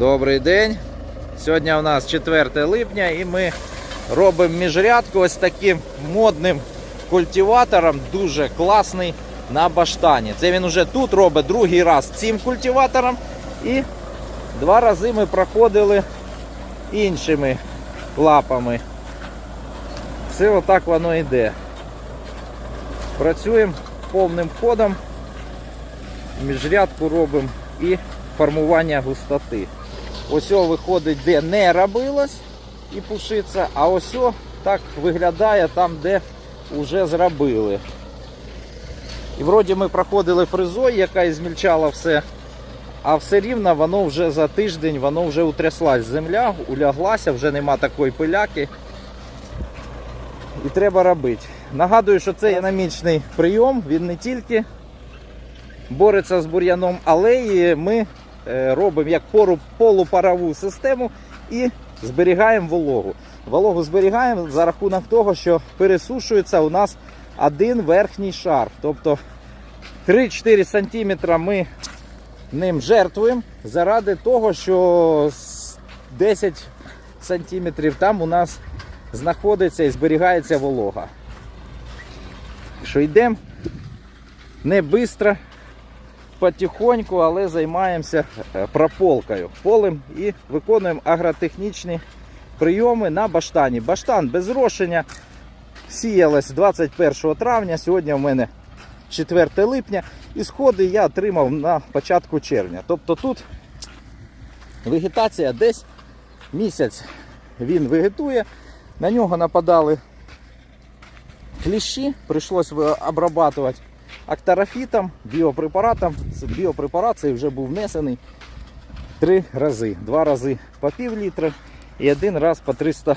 Добрий день. Сьогодні у нас 4 липня і ми робимо міжрядку ось таким модним культиватором, дуже класний на баштані. Це він уже тут робить другий раз цим культиватором. І два рази ми проходили іншими лапами. Все отак воно йде. Працюємо повним ходом, міжрядку робимо і формування густоти. Ось виходить, де не робилось і пушиться, а ось так виглядає там, де вже зробили. І вроді ми проходили фрезою, яка і змільчала все. А все рівно воно вже за тиждень воно вже утряслась земля, уляглася, вже нема такої пиляки. І треба робити. Нагадую, що це динамічний прийом, він не тільки бореться з бур'яном, але і ми робимо як полупарову систему і зберігаємо вологу. Вологу зберігаємо за рахунок того, що пересушується у нас один верхній шар. Тобто 3-4 см ми ним жертвуємо заради того, що 10 см там у нас знаходиться і зберігається волога. Що йдемо не швидко, потихоньку, але займаємося е, прополкою полем і виконуємо агротехнічні прийоми на баштані. Баштан без зрошення сіялось 21 травня. Сьогодні в мене 4 липня. І сходи я отримав на початку червня. Тобто тут вегетація десь місяць він вегетує. На нього нападали кліщі, прийшлось обрабатувати актарафітом, біопрепаратом. Біопрепарат цей вже був внесений три рази. Два рази по пів літра і один раз по 300,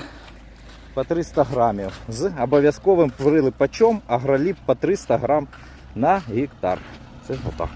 по 300 грамів. З обов'язковим прилипачом агроліп по 300 грам на гектар. Це отак.